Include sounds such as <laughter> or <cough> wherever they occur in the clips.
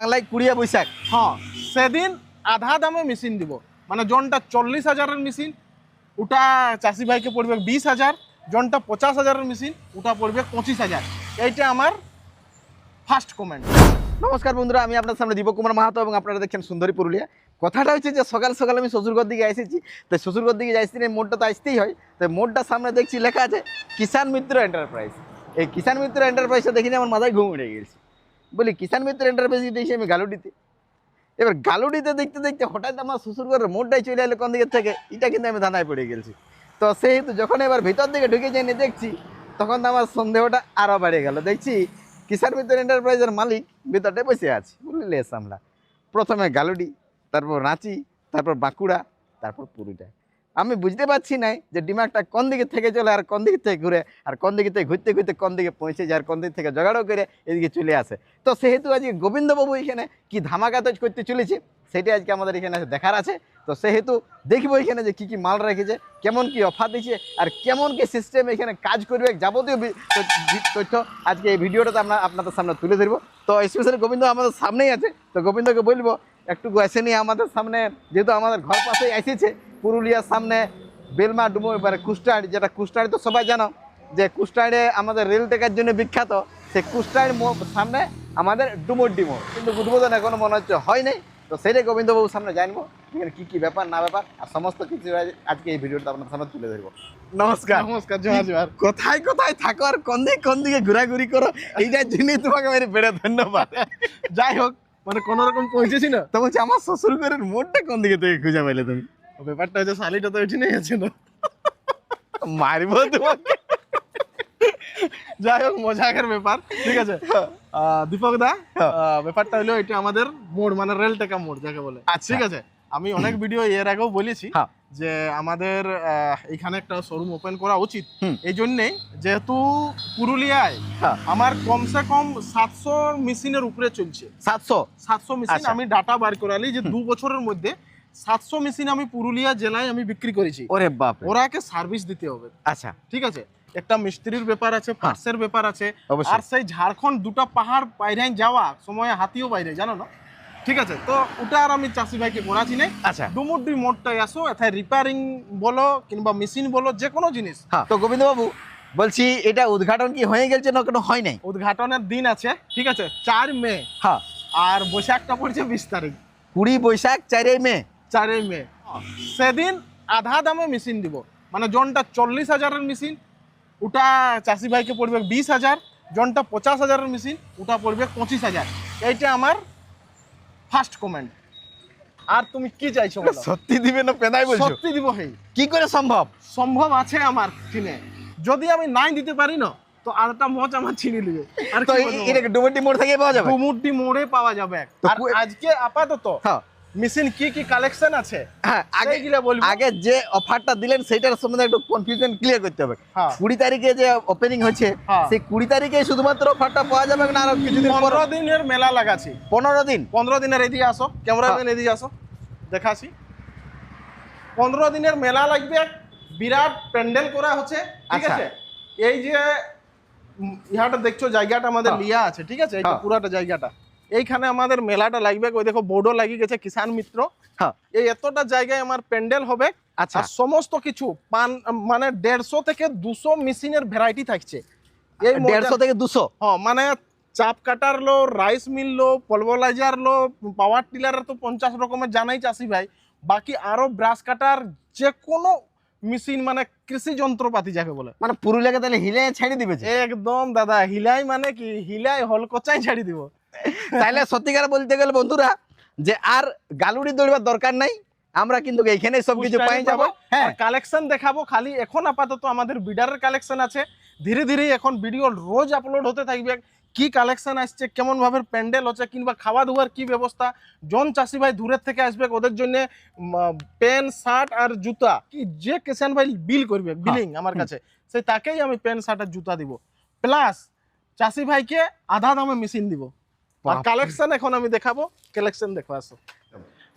বাংলায় কুড়িয়া বৈশাখ। হ্যাঁ সেদিন আধা দামে মেশিন দিব। মানে জনটা চল্লিশ হাজারের মেশিন ওটা চাষি ভাইকে পড়বে বিশ হাজার জনটা পঞ্চাশ হাজারের মেশিন ওটা পড়বে পঁচিশ হাজার। এইটা আমার ফার্স্ট কমেন্ট নমস্কার বন্ধুরা আমি আপনার সামনে দীপক কুমার মাহাতো এবং আপনারা দেখছেন সুন্দরী পুরুলিয়া। কথাটা হচ্ছে যে সকাল সকাল আমি শ্বশুরঘর দিকে এসেছি তো শ্বশুরঘর দিকে যাইছি না মোড়টা তো আসতেই হয়। তো মোড়টা সামনে দেখছি লেখা আছে কিষাণ মিত্র এন্টারপ্রাইজ এই কিষাণ মিত্র এন্টারপ্রাইজটা দেখিনি আমার মাথায় ঘুম উঠে গেছে বলি, কিষাণ মিত্র এন্টারপ্রাইজ দেখছি আমি গালুডিতে। এবার গালুডিতে দেখতে দেখতে হঠাৎ আমার শ্বশুর ঘরের মোড়টাই চলে এলো কোন দিকের থেকে, এটা কিন্তু আমি ধানায় পড়ে গেছি তো সেহেতু যখন এবার ভিতর দিকে ঢুকে যাইনি দেখছি, তখন তো আমার সন্দেহটা আরও বেড়ে গেল। দেখছি কিষাণ মিত্র এন্টারপ্রাইজের মালিক ভিতরটায় বসে আছে। বুঝলি আমরা প্রথমে গালুডি, তারপর রাঁচি, তারপর বাঁকুড়া, তারপর পুরুলিয়া। আমি বুঝতে পারছি নাই যে ডিমাগটা কোন দিকে থেকে চলে আর কোন দিক থেকে ঘুরে, আর কোন দিকে থেকে ঘুরতে ঘুরতে কোন দিকে পৌঁছে যায় আর কোন দিক থেকে জোগাড়ও করে এদিকে চলে আসে। তো সেহেতু আজকে গোবিন্দবাবু এখানে কি ধামাকা তৈরি করতে চলেছে, সেটাই আজকে আমাদের এখানে দেখার আছে। তো সেহেতু দেখব এখানে যে কী কী মাল রেখেছে, কেমন কি অফার দিচ্ছে, আর কেমন কি সিস্টেম এখানে কাজ করবে, যাবতীয় তথ্য আজকে এই ভিডিওটাতে আমরা আপনাদের সামনে তুলে ধরবো। তো স্পেশালি গোবিন্দ আমাদের সামনেই আছে, তো গোবিন্দকে বলব একটু এসে নিয়ে আমাদের সামনে যেহেতু আমাদের ঘর পাশেই এসেছে পুরুলিয়ার সামনে বেলমা ডুমো এবারে কুষ্টাড়ি যেটা কুষ্টাড়ি তো সবাই জানো যে কুষ্টাড়ে আমাদের রেল টেকার জন্য বিখ্যাত সেই কুষ্টাড়ির মো- সামনে আমাদের ডুমোর ডিমো। কিন্তু উদ্বোধন এখনও মনে হচ্ছে হয় নাই তো সেটাই গোবিন্দবাবুর সামনে জানব এখানে কী কী ব্যাপার না ব্যাপার আর সমস্ত কিছু আজকে এই ভিডিওটা আপনার সামনে তুলে ধরবো। নমস্কার। নমস্কার জোহার জোহার কোথায় কোথায় থাকো আর কোন দিকে কোন দিকে ঘোরাঘুরি করো এইটার জন্যই তোমাকে বেড়ে ধন্যবাদ। যাই <laughs> হোক মানে কোন রকম পৌঁছেছি না। তো বলছি আমার শ্বশুর ঘরের মোড়টা কোন দিকে থেকে খুঁজে পাইলে তুমি? ব্যাপারটা হচ্ছে শালিটা তো উঠে গেছে না। মারিব তোমাকে। যাই হোক মজাকের ব্যাপার ঠিক আছে? আহ, দীপক দা হ্যাঁ। ব্যাপারটা হলো এটা আমাদের মোড় মানে রেল টেকা মোড় যাকে বলে। আচ্ছা। ঠিক আছে? আমি অনেক ভিডিও এর আগেও বলেছি হ্যাঁ। যে আমাদের এখানে একটা শোরুম ওপেন করা উচিত। এই জন্যেই যেহেতু পুরুলিয়ায় হ্যাঁ। আমার কমসে কম সাতশো মেশিনের উপরে চলছে। সাতশো? সাতশো মেশিন আচ্ছা। আমি ডাটা বার করালি যে দু বছরের মধ্যে সাতশো মেশিন আমি পুরুলিয়া জেলায় আমি বিক্রি করেছি। ওরে বাপ ওরাকে সার্ভিস দিতে হবে। আচ্ছা। ঠিক আছে? একটা মিস্ত্রির ব্যাপার আছে পার্সের ব্যাপার আছে। আর সেই ঝাড়খণ্ড দুটো পাহাড় বাইরে যাওয়া সময় হাতিও বাইরে জানো না? ঠিক আছে? তো ওটা আর আমি চাষি ভাইকে করাছি নাই আচ্ছা। ডুমুডি মোড়টা আসো এথায় রিপেয়ারিং বলো কিংবা মেশিন বলো যে কোনো জিনিস। হ্যাঁ। তো গোবিন্দ বাবু বলছি এটা উদ্ঘাটন কি হয়ে গেছে না কোনো হয় নাই? উদ্ঘাটনের দিন আছে ঠিক আছে? চার মে। হ্যাঁ। আর বৈশাখটা পড়ছে বিশ তারিখ। কুড়ি বৈশাখ চারই মে। চারই মে। সেদিন আধা দামে মেশিন দিব। মানে জনটা চল্লিশ হাজারের মেশিন ওটা চাষি ভাইকে পড়বে বিশ হাজার জনটা পঞ্চাশ হাজারের মেশিন ওটা পড়বে পঁচিশ হাজার। এইটা আমার ফার্স্ট কমেন্ট। আর তুমি কি চাইছো বলো? সত্যি দিবে না পেদাই বলছো? সত্যি দিব হে। কি করে সম্ভব? সম্ভব আছে আমার কিনে যদি আমি নাই দিতে পারি না তো আরেকটা মজ আমার ছিনে নিবে। আর তো? এটা ডুমুটি মোড় থেকে পাওয়া যাবে? ডুমুটি মোড়ে পাওয়া যাবে। আর আজকে আপাতত হ্যাঁ। মেশিন কি কি কালেকশন আছে? হ্যাঁ আগে সেইগুলা বলব। আগে যে অফারটা দিলেন সেটার সম্বন্ধে একটু কনফিউশন ক্লিয়ার করতে হবে। হ্যাঁ। কুড়ি তারিখে যে ওপেনিং হচ্ছে হ্যাঁ। সেই কুড়ি তারিখে শুধুমাত্র অফারটা পাওয়া যাবে না আরও কিছুদিন পর? পনেরো দিনের মেলা লাগাছি পনেরো দিন? পনেরো দিনের এদিকে আসো ক্যামেরাম্যান এদিকে আসো দেখাছি পনেরো দিনের মেলা লাগবে বিরাট প্যান্ডেল করা হচ্ছে ঠিক আচ্ছা। আছে? এই যে ইহাটা দেখছ জায়গাটা আমাদের। লিয়া আছে ঠিক আছে? এই। পুরাটা জায়গাটা। এইখানে আমাদের মেলাটা লাগবে। ওই দেখো বোর্ডও লাগিয়ে গেছে কিষান মিত্র। হ্যাঁ। এই এতটা জায়গায় আমার প্যান্ডেল হবে। আচ্ছা। সমস্ত কিছু পান মানে দেড়শো থেকে দুশো মেশিনের ভ্যারাইটি থাকছে। এই দেড়শো থেকে দুশো? হ্যাঁ মানে চাপ কাটার লো রাইস মিল লো পলভলাইজার লো পাওয়ার টিলারের তো পঞ্চাশ রকমের জানাই চাষি ভাই। বাকি আরও ব্রাশ কাটার যে কোনো মেশিন মানে কৃষি যন্ত্রপাতি যাকে বলে। মানে পুরুলিয়াকে তাহলে হিলাই ছেড়ে দিবে। একদম দাদা হিলাই মানে কি? হিলাই হলকচাই ছাড়ি দিব। তাহলে সত্যিকার বলতে গেলে বন্ধুরা যে আর গালুড়ি দৌড়বার দরকার নাই আমরা কিন্তু এইখানে সবকিছু পাই যাব। হ্যাঁ। কালেকশন দেখাবো খালি। এখন আপাতত আমাদের বিডারের কালেকশন আছে। ধীরে ধীরে এখন ভিডিও রোজ আপলোড হতে থাকবে। কি কালেকশন আসছে কেমন ভাবে প্যান্ডেল হচ্ছে কিংবা খাওয়া দাওয়ার কি ব্যবস্থা? জন চাষি ভাই দূরের থেকে আসবে ওদের জন্য প্যান্ট শার্ট আর জুতা। কি যে কিষান ভাই বিল করবে বিলিং আমার কাছে। সেই তাকেই আমি প্যান্ট শার্ট আর জুতা দিব। প্লাস চাষি ভাইকে আধা দামে মেশিন দিব। আর কালেকশন এখন আমি দেখাবো। কালেকশন দেখো আসো।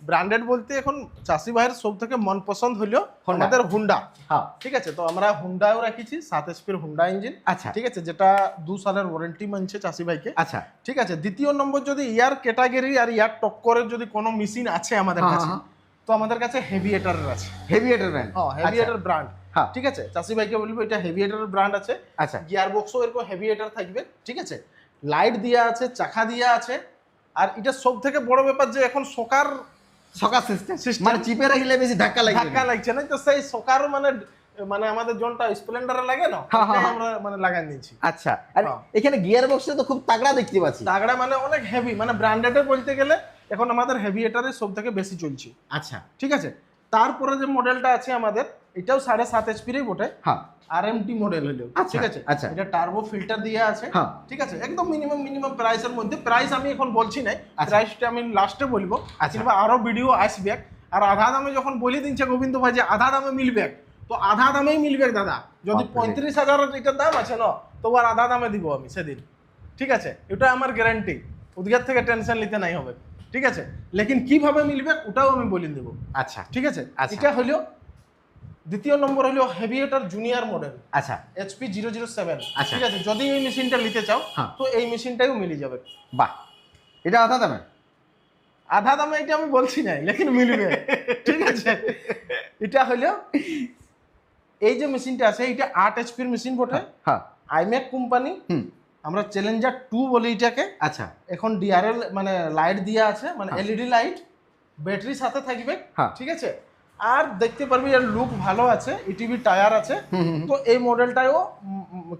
ব্র্যান্ডেড বলতে এখন চাষি ভাইয়ের সব থেকে মন পছন্দ হলো। আমাদের হুন্ডা হ্যাঁ। ঠিক আছে তো আমরা হুন্ডাও রাখিছি সাত এসপির হুন্ডা ইঞ্জিন আচ্ছা। ঠিক আছে যেটা দু সালের ওয়ারেন্টি মানছে চাষি ভাইকে। আচ্ছা। ঠিক আছে দ্বিতীয় নম্বর যদি ইয়ার ক্যাটাগরি আর ইয়ার টক্করের যদি কোনো মেশিন আছে আমাদের হ্যাঁ, কাছে হ্যাঁ। তো আমাদের কাছে হেভিয়েটারের আছে। হেভিয়েটার ব্র্যান্ড হ্যাঁ হেভিয়েটার ব্র্যান্ড ঠিক আছে চাষি ভাইকে বলব এটা হেভিয়েটারের ব্র্যান্ড আছে। আচ্ছা। গিয়ার বক্সও এরকম হেভিয়েটার থাকবে। ঠিক আছে লাইট দেওয়া আছে চাকা দেওয়া আছে। আর এটা সব থেকে বড় ব্যাপার যে এখন সকার সকাল সিস্টেম মানে চিপে রাখলে বেশি ধাক্কা লাগে ধাক্কা লাগছে না তো সেই সকার মানে মানে আমাদের জনটা স্প্লেন্ডারে লাগে না হ্যাঁ, হ্যাঁ, হ্যাঁ। আমরা মানে লাগাই নিয়েছি। আচ্ছা আর। এখানে গিয়ার বক্সে তো খুব তাগড়া দেখতে পাচ্ছি। তাগড়া মানে অনেক হেভি মানে ব্র্যান্ডেডে বলতে গেলে এখন আমাদের হেভিয়েটারে সব থেকে বেশি চলছে। আচ্ছা। ঠিক আছে? তারপরে যে মডেলটা আছে আমাদের এটাও সাড়ে সাত এইচপিরই বটে। হ্যাঁ। আর এম টি মডেল হলো আচ্ছা, ঠিক আছে? আচ্ছা। এটা টার্বো ফিল্টার দিয়ে আছে। হ্যাঁ। ঠিক আছে? একদম মিনিমাম মিনিমাম প্রাইসের মধ্যে। প্রাইস আমি এখন বলছি আচ্ছা। প্রাইসটা আমি লাস্টে বলব। আচ্ছা। কিংবা আরও ভিডিও আসবে। আর আধা দামে যখন বলে দিচ্ছে গোবিন্দ ভাই যে আধা দামে মিলবে তো আধা দামেই মিলবে দাদা। যদি। পঁয়ত্রিশ হাজার এটার দাম আছে না তো আর আধা দামে দিব আমি সেদিন। ঠিক আছে? এটা আমার গ্যারান্টি উদ্গার থেকে টেনশন নিতে নাই হবে। ঠিক আছে? লেকিন কীভাবে মিলবে ওটাও আমি বলে দেবো। আচ্ছা। ঠিক আছে? আচ্ছা। এটা হলো দ্বিতীয় নম্বর হলো হেভিয়েটার জুনিয়র মডেল। আচ্ছা। এইচপি জিরো জিরো সেভেন আচ্ছা। ঠিক আছে যদি এই মেশিনটা নিতে চাও হ্যাঁ। তো এই মেশিনটাও মিলে যাবে। বাহ। এটা আধা দামে? আধা দামে এটা আমি বলছি না লেকিন মিলবে। <laughs> ঠিক আছে। এটা হলো এই যে মেশিনটা আছে এটা আট এইচপির মেশিন বটে। হ্যাঁ আইম্যাক কোম্পানি। হুম। আমরা চ্যালেঞ্জার টু বলি এটাকে। আচ্ছা। এখন ডিআরএল মানে লাইট দেওয়া আছে মানে। এলইডি লাইট ব্যাটারির সাথে থাকবে। হ্যাঁ। ঠিক আছে? আর দেখতে পারবি এর লুক ভালো আছে ইটিভি টায়ার আছে। তো এই মডেলটাও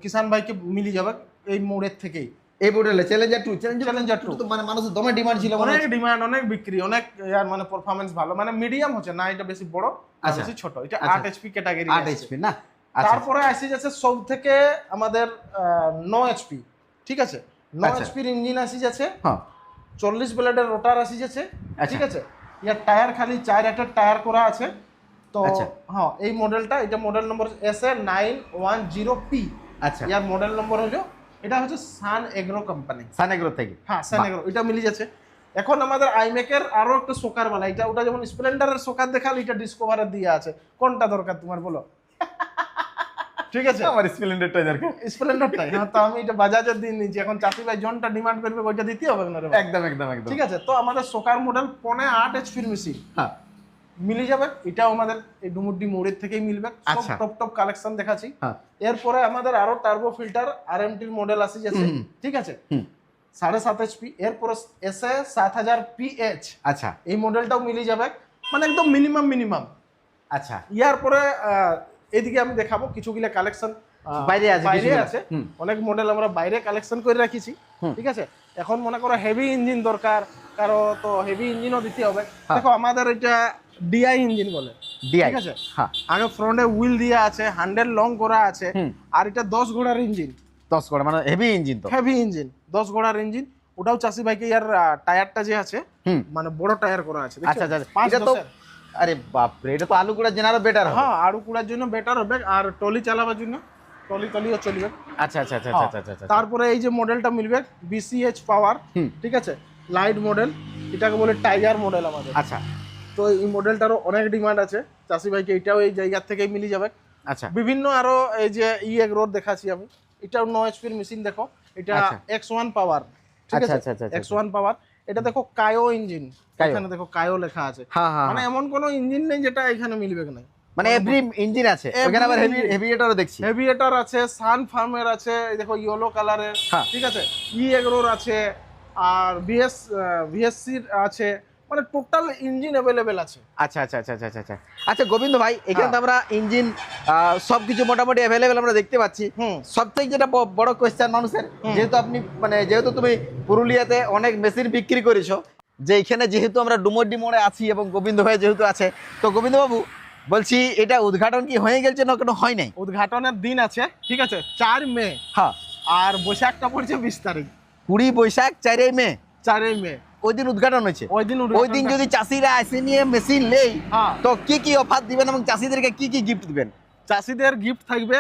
কিষান ভাইকে মিলে যাবে এই মোড়ের থেকেই। এই মডেলে চ্যালেঞ্জার টু চ্যালেঞ্জার টু তো মানে মানুষের দমে ডিমান্ড ছিল অনেক ডিমান্ড অনেক বিক্রি অনেক ইয়ার মানে পারফরমেন্স ভালো। মানে মিডিয়াম হচ্ছে না এটা বেশি বড় না আচ্ছা। বেশি ছোট। এটা আচ্ছা। আট এইচপি ক্যাটাগরি আট এইচপি না? আচ্ছা। তারপরে আসি যাচ্ছে সব থেকে আমাদের ন এইচপি ঠিক আছে? ন আচ্ছা। এইচপির ইঞ্জিন আসি যাচ্ছে হ্যাঁ। চল্লিশ ব্লেডের রোটার আসি যাচ্ছে আচ্ছা। ঠিক আছে? ইয়ার টায়ার খালি চার একটা টায়ার করা আছে। তো আচ্ছা। হ্যাঁ এই মডেলটা এটা model number S A nine one zero P আচ্ছা। ইয়ার মডেল নম্বর হলো এটা হচ্ছে sun agro company sun agro থেকে। হ্যাঁ সান এগ্রো এটা মিলে যাচ্ছে। এখন আমাদের আইমেকের আরও একটা শোকার মানে এটা ওটা যেমন স্প্লেন্ডারের সোকার দেখাল এটা ডিসকভারের দিয়ে আছে। কোনটা দরকার তোমার বলো? ঠিক আছে? আমার স্প্লেন্ডারটাই দরকার। স্প্লেন্ডারটাই হ্যাঁ তো আমি এটা বাজাজের দিন নিচ্ছি। এখন চাষি ভাই জনটা ডিমান্ড করবে ওইটা দিতে হবে না একদম একদম একদম। ঠিক আছে তো আমাদের সোকার মডেল পনে আট এইচপির মেশিন হ্যাঁ। মিলে যাবে এটাও আমাদের এই ডুমুড্ডি মোড়ের থেকেই মিলবে। আচ্ছা। টপ টপ কালেকশন দেখাচ্ছি। হ্যাঁ। এরপরে আমাদের আরও টার্বো ফিল্টার আর এম টির মডেল আসে যাচ্ছে ঠিক আছে? সাড়ে সাত এইচ পি এরপরে এসে সাত হাজার পিএইচ আচ্ছা। এই মডেলটাও মিলে যাবে। মানে একদম মিনিমাম মিনিমাম আচ্ছা। ইয়ার পরে এদিকে আমি দেখাবো কিছুগুলা কালেকশন বাইরে আছে বাইরে আছে। অনেক মডেল আমরা বাইরে কালেকশন করে রাখিছি ঠিক আছে? এখন মনে করো হেভি ইঞ্জিন দরকার কারও তো হেভি ইঞ্জিনও দিতে হবে। হ্যাঁ। দেখো আমাদের এটা ডিআই ইঞ্জিন বলে ঠিক আছে? হ্যাঁ। আগে ফ্রন্টে হুইল দিয়ে আছে হ্যান্ডেল লং করা আছে আর এটা দশ ঘোড়ার ইঞ্জিন দশ করে মানে হেভি ইঞ্জিন তো। হেভি ইঞ্জিন দশ ঘোড়ার ইঞ্জিন ওটাও চাষি ভাইকে ইয়ার টায়ারটা যে আছে মানে বড় টায়ার করা আছে আচ্ছা আচ্ছা আচ্ছা। পাঁচ। আরে বাপরে এটা তো আলু কুড়ার জন্য আরও বেটার হ্যাঁ আলু কুড়ার জন্য বেটার হবে আর টলি চালাবার জন্য টলি টলিও চলবে। আচ্ছা আচ্ছা আচ্ছা হ্যাঁ। আচ্ছা আচ্ছা আচ্ছা। তারপরে এই যে মডেলটা মিলবে বিসিএইচ পাওয়ার ঠিক আছে? লাইট মডেল এটাকে বলে টাইগার মডেল আমাদের। আচ্ছা। তো এই মডেলটারও অনেক ডিমান্ড আছে। চাষি ভাইকে এটাও এই জায়গা থেকেই মিলে যাবে। আচ্ছা। বিভিন্ন আরও এই যে ই এক রোড দেখাচ্ছি আমি। এটাও নো এইচপির মেশিন দেখো। এটা। এক্স ওয়ান পাওয়ার ঠিক আচ্ছা, আছে? এক্স ওয়ান পাওয়ার এটা দেখো কায়ো ইঞ্জিন এখানে দেখো কায়ো লেখা আছে। হ্যাঁ হ্যাঁ মানে হ্যাঁ। এমন কোনো ইঞ্জিন নেই যেটা এখানে মিলবে না। মানে এভরি ইঞ্জিন আছে। এখানে ওখানে আবার হেভি। হেভিয়েটারও দেখছি। হেভিয়েটর আছে সান ফার্মের আছে এই দেখো ইয়েলো কালারের। ঠিক আছে? ই এগ্রোর আছে আর বিএস ভিএসসির আছে। মানে টোটাল ইঞ্জিন অ্যাভেলেবেল আছে। আচ্ছা আচ্ছা আচ্ছা আচ্ছা আচ্ছা আচ্ছা। গোবিন্দ ভাই এখানে হ্যাঁ। আমরা ইঞ্জিন সব কিছু মোটামুটি অ্যাভেলেবেল আমরা দেখতে পাচ্ছি। সবথেকে যেটা বড় কোয়েশ্চেন মানুষের যেহেতু আপনি মানে যেহেতু তুমি পুরুলিয়াতে অনেক মেশিন বিক্রি করেছ যে এখানে যেহেতু আমরা ডুমড্ডি মোড়ে আছি এবং গোবিন্দ ভাই যেহেতু আছে তো গোবিন্দ বাবু বলছি এটা উদ্ঘাটন কি হয়ে গেছে না কোনো হয় নাই? উদ্ঘাটনের দিন আছে ঠিক আছে চার মে। হ্যাঁ। আর বৈশাখটা পড়ছে বিশ তারিখ। কুড়ি বৈশাখ চারই মে। চারই মে। ওই দিন উদ্ঘাটন হয়েছে। ওই দিন ওই দিন যদি চাষিরা এসে নিয়ে মেশিন নেই হ্যাঁ। তো কি কি অফার দিবেন এবং চাষিদেরকে কি কি গিফট দিবেন? চাষিদের গিফট থাকবে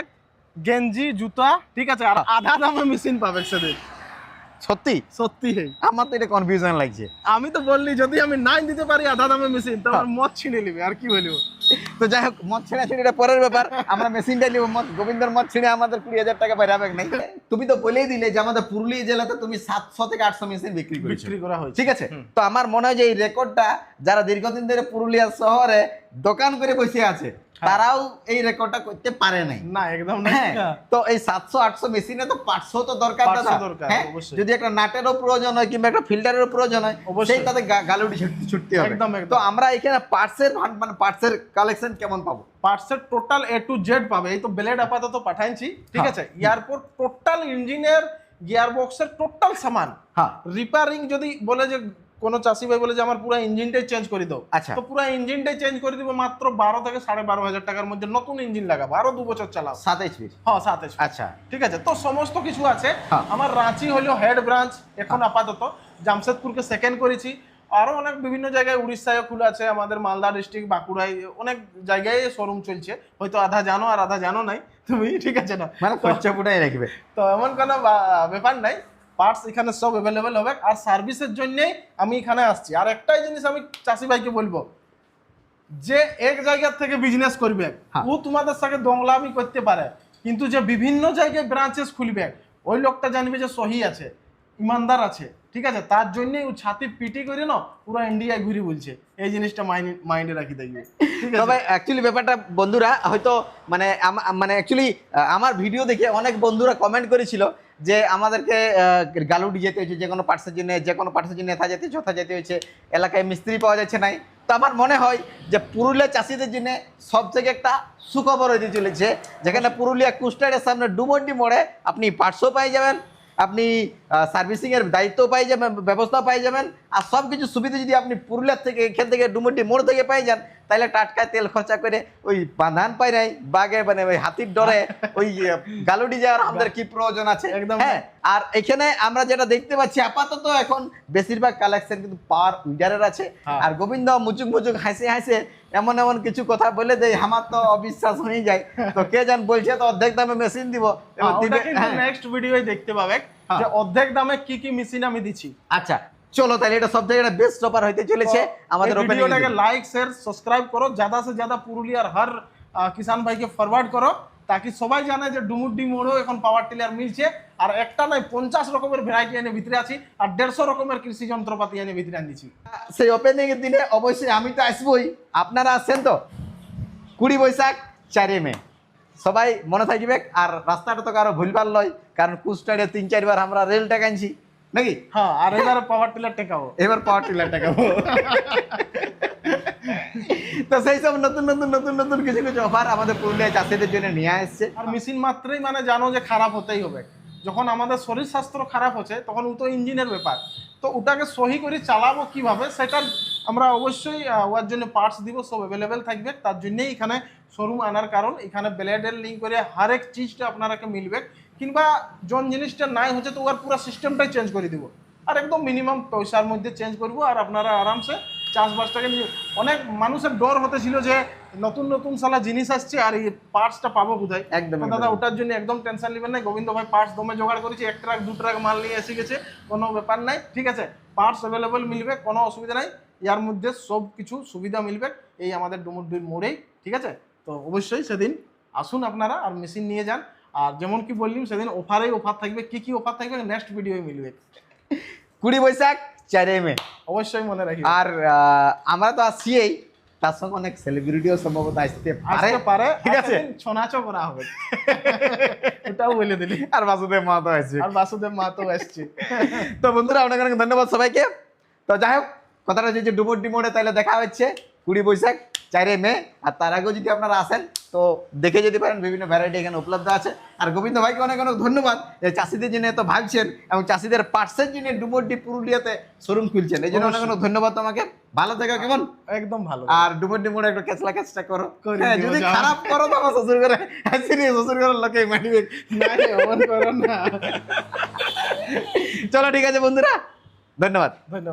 গেঞ্জি জুতা ঠিক আছে আর হ্যাঁ। আধা দামে মেশিন পাবে সেদিন। সত্যি? সত্যি। আমার তো এটা কনফিউশন লাগছে। আমি তো বললি যদি আমি নাই দিতে পারি আধা দামে মেশিন তো আমার মদ ছিনে নিবে আর কি বলব? তো যাই হোক মদ ছেড়া ছেড়ে এটা পরের ব্যাপার। আমরা মেশিনটা নিব মদ গোবিন্দর মদ ছিঁড়ে আমাদের কুড়ি হাজার টাকা বাইরে হবে নাই। তুমি তো বলেই দিলে যে আমাদের পুরুলিয়া জেলাতে তুমি সাতশো থেকে আটশো মেশিন বিক্রি বিক্রি করা হয়েছে। ঠিক আছে? তো আমার মনে হয় যে এই রেকর্ডটা যারা দীর্ঘদিন ধরে পুরুলিয়া শহরে দোকান করে বসে আছে তারাও এই রেকর্ডটা করতে পারে নাই না একদম না হ্যাঁ তো এই সাতশো আটশো মেশিনে তো পাঁচশো তো দরকার হ্যাঁ? অবশ্যই। যদি একটা নাটেরও প্রয়োজন হয় কিংবা একটা ফিল্টারেরও প্রয়োজন হয় অবশ্যই। সেই তাতে গা- গালুটি ছুটতে হবে একদম, একদম। তো আমরা এখানে পার্টসের মানে পার্টসের কালেকশন কেমন পাবো পার্টসের টোটাল এ টু জেড পাবে এই তো ব্লেড আপাতত পাঠাইছি ঠিক হ্যাঁ। আছে এরপর টোটাল ইঞ্জিনের গিয়ার বক্সের টোটাল সামান হ্যাঁ রিপেয়ারিং যদি বলে যে কোনো চাষি ভাই বলে যে আমার পুরো ইঞ্জিনটাই চেঞ্জ করে দাও। আচ্ছা। তো পুরো ইঞ্জিনটাই চেঞ্জ করে দিব মাত্র বারো থেকে সাড়ে বারো হাজার টাকার মধ্যে নতুন ইঞ্জিন লাগাবো। আরও দু বছর চালাও। সাত এইচপি হ্যাঁ সাথে আচ্ছা। ঠিক আছে? তো সমস্ত কিছু আছে। হ্যাঁ। আমার রাঁচি হলো হেড ব্রাঞ্চ এখন আপাতত। জামশেদপুরকে সেকেন্ড করেছি। আরও অনেক বিভিন্ন জায়গায় উড়িষ্যায় খুলে আছে আমাদের মালদা ডিস্ট্রিক্ট বাঁকুড়ায় অনেক জায়গায় শোরুম চলছে। হয়তো আধা জানো আর আধা জানো নাই। তুমি ঠিক আছে না? মানে খরচা পুটাই রাখবে। তো এমন কোনো ব্যাপার নাই। পার্টস এখানে সব অ্যাভেলেবেল হবে আর সার্ভিসের জন্যেই আমি এখানে আসছি। আর একটাই জিনিস আমি চাষি ভাইকে বলব যে এক জায়গা থেকে বিজনেস করবে হ্যাঁ। ও তোমাদের সাথে দংলামি করতে পারে কিন্তু যে বিভিন্ন জায়গায় ব্রাঞ্চেস খুলবে ওই লোকটা জানবে যে সহি আছে ইমানদার আছে ঠিক আছে? তার জন্যই ও ছাতি পিটি করে না পুরো ইন্ডিয়ায় ঘুরে বলছে। এই জিনিসটা মাইন্ডে রাখি দেখবে তবে অ্যাকচুয়ালি ব্যাপারটা বন্ধুরা হয়তো মানে মানে অ্যাকচুয়ালি আমার ভিডিও দেখে অনেক বন্ধুরা কমেন্ট করেছিল যে আমাদেরকে গালুডি যেতে হয়েছে, যে কোনো পার্টসের জন্য, যে কোনো পার্টসের জন্য যথা যেতে যথা যেতে হয়েছে। এলাকায় মিস্ত্রি পাওয়া যাচ্ছে নাই। তো আমার মনে হয় যে পুরুলিয়া চাষিদের জন্য সব থেকে একটা সুখবর হয়ে চলেছে, যেখানে পুরুলিয়া কুস্টারের সামনে ডুমন্ডি মোড়ে আপনি পার্টসও পাই যাবেন আপনি সার্ভিসিং এর দায়িত্ব পাই যাবেন ব্যবস্থা পাই যাবেন আর সব কিছু সুবিধা যদি আপনি পুরুলিয়ার থেকে এখান থেকে ডুমুটি মোড় থেকে পাই যান তাহলে টাটকা তেল খরচা করে ওই বাঁধান পাই নাই বাগে মানে ওই হাতির ডরে <laughs> ওই গালুডি যাওয়ার আমাদের কি প্রয়োজন আছে একদম। হ্যাঁ আর এখানে আমরা যেটা দেখতে পাচ্ছি আপাতত এখন বেশিরভাগ কালেকশন কিন্তু পার উইডারের আছে হ্যাঁ। আর গোবিন্দ মুচুক মুচুক হাসি হাসে এমন এমন কিছু কথা বলে দেয় আমার তো অবিশ্বাস হয়ে যায় তো কে জান বলছে তো অর্ধেক দামে মেশিন দিব এবার হ্যাঁ, ওটা দিবে- কিন্তু হ্যাঁ। নেক্সট ভিডিওয় দেখতে পাবে হ্যাঁ। যে অর্ধেক দামে কি কি মেশিন আমি দিচ্ছি আচ্ছা চলো তাহলে এটা সব থেকে বেস্ট অফার হইতে চলেছে আমাদের এই opening ভিডিওটাকে দিন। লাইক শেয়ার সাবস্ক্রাইব করো ज्यादा से ज्यादा পুরুলিয়ার হর আহ, কিষান ভাইকে ফরওয়ার্ড করো তাকি সবাই জানে যে ডুমুডি মোড়েও এখন পাওয়ার টিলার মিলছে? আর একটা নয় পঞ্চাশ রকমের ভ্যারাইটি এনে ভিতরে আছি আর দেড়শো রকমের কৃষি যন্ত্রপাতি এনে ভিতরে আনিছি। সেই ওপেনিং এর দিনে অবশ্যই আমি তো আসবই। আপনারা আসছেন তো? কুড়ি বৈশাখ চারে মে। সবাই মনে থাকবে আর রাস্তাটা তো কারও ভুলবার লয় কারণ কুস্টারে তিন চারবার আমরা রেল টাকাইছি নাকি? হ্যাঁ আর এবার পাওয়ার টিলার টেকাবো। এবার পাওয়ার টিলার টাকাবো। তো সেই সব নতুন নতুন নতুন নতুন কিছু কিছু অফার আমাদের পুরুলিয়া চাষিদের জন্য নিয়ে আসছে। আর মেশিন মাত্রই মানে জানো যে খারাপ হতেই হবে। যখন আমাদের শরীর স্বাস্থ্য খারাপ হচ্ছে, তখন ও তো ইঞ্জিনের ব্যাপার। তো ওটাকে সহি করে চালাবো কীভাবে, সেটার আমরা অবশ্যই ওর জন্য পার্টস দিব, সব অ্যাভেলেবেল থাকবে। তার জন্যই এখানে শোরুম আনার কারণ। এখানে ব্লেডের লিঙ্ক করে হরেক চিজটা আপনারাকে মিলবে। কিংবা জন জিনিসটা নাই হচ্ছে, তো ওর পুরো সিস্টেমটাই চেঞ্জ করে দিব। আর একদম মিনিমাম পয়সার মধ্যে চেঞ্জ করব, আর আপনারা আরামসে চাষবাসটাকে নিয়ে অনেক মানুষের ডর হতেছিল যে নতুন নতুন সালা জিনিস আসছে আর এই পার্টসটা পাবো কোথায়? একদম, দাদা ওটার জন্য একদম টেনশন নেবেন না। গোবিন্দ ভাই পার্টস দমে জোগাড় করেছি এক ট্রাক দু ট্রাক মাল নিয়ে এসে গেছে কোনো ব্যাপার নাই ঠিক আছে? পার্টস অ্যাভেলেবেল মিলবে কোনো অসুবিধা নাই। ইয়ার মধ্যে সব কিছু সুবিধা মিলবে এই আমাদের ডুমুরডির মোড়েই ঠিক আছে? তো অবশ্যই সেদিন আসুন আপনারা আর মেশিন নিয়ে যান। আর যেমন কি বললাম সেদিন অফারেই অফার থাকবে কি কি অফার থাকবে নেক্সট ভিডিওয় মিলবে। কুড়ি বৈশাখ। চারে মে অবশ্যই মনে রাখি আর আমরা তো আসছিই তার সঙ্গে অনেক সেলিব্রিটিও সম্ভবত আসতে পারে পারে ঠিক আছে। ছনাচো করা হবে। ওটাও বলে দিলি। আর বাসুদেব মাহাতো আসছে আর বাসুদেব মাতো আসছে <laughs> তো বন্ধুরা অনেক অনেক ধন্যবাদ সবাইকে। তো যাই হোক কথাটা যে ডুমোর ডিমোড়ে তাহলে দেখা হচ্ছে কুড়ি বৈশাখ চারে মে আর তার আগেও যদি আপনারা আসেন তো দেখে যেতে পারেন বিভিন্ন ভ্যারাইটি এখানে উপলব্ধ আছে। আর গোবিন্দ ভাইকে অনেক অনেক ধন্যবাদ যে চাষিদের জন্য এত ভাবছেন এবং চাষিদের পার্সের জন্য ডুমোরডি পুরুলিয়াতে শোরুম খুলছেন। এই জন্য অনেক অনেক ধন্যবাদ তোমাকে। ভালো থেকো কেমন? একদম ভালো। আর ডুমোর ডিমোড়ে একটু কেঁচলা কেঁচটা করো। হ্যাঁ, যদি খারাপ করো তো আমার শ্বশুর করে সিরিয়াস শ্বশুর করে লোকে মানিবে করো না। <laughs> চলো ঠিক আছে বন্ধুরা ধন্যবাদ। ধন্যবাদ।